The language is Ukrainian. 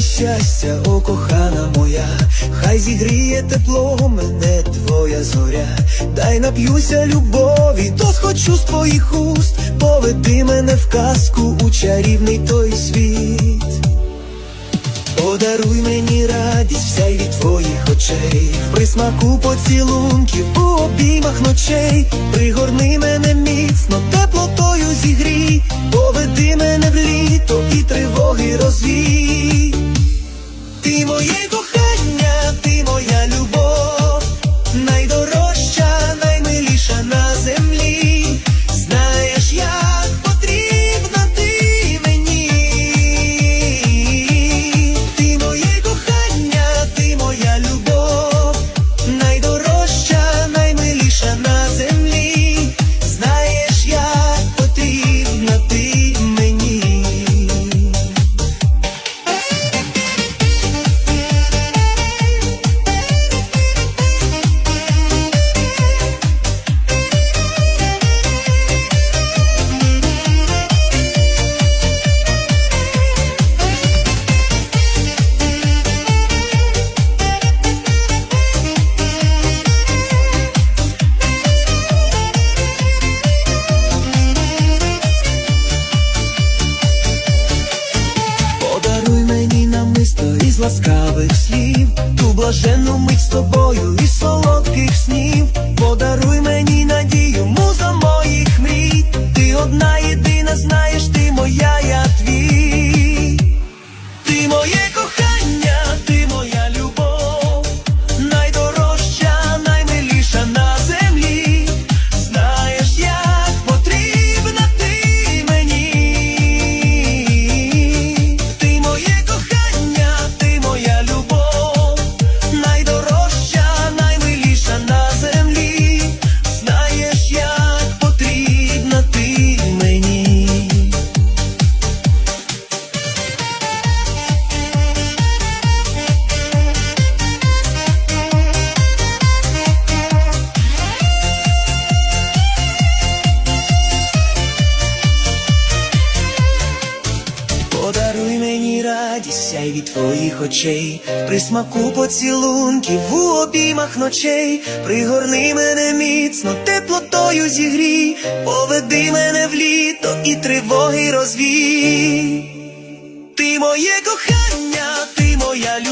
щастя, о кохана моя, хай зігріє тепло мене твоя зоря, дай нап'юся любові, то схочу з твоїх уст, поведи мене в казку у чарівний той світ. Подаруй мені радість вся від твоїх очей, в присмаку поцілунків у обіймах ночей, пригорни мене міцно, теплотою зігрій, поведи мене в літо і тривоги розвій. Ти моє кохання, ти моя любов, найдорожча, наймиліша на землі. Ласкавих слів, ту блаженну мить з тобою радість, сяй від твоїх очей, при смаку поцілунків у обіймах ночей, пригорни мене міцно, теплотою зігрій, поведи мене в літо і тривоги розвій. Ти моє кохання, ти моя любов.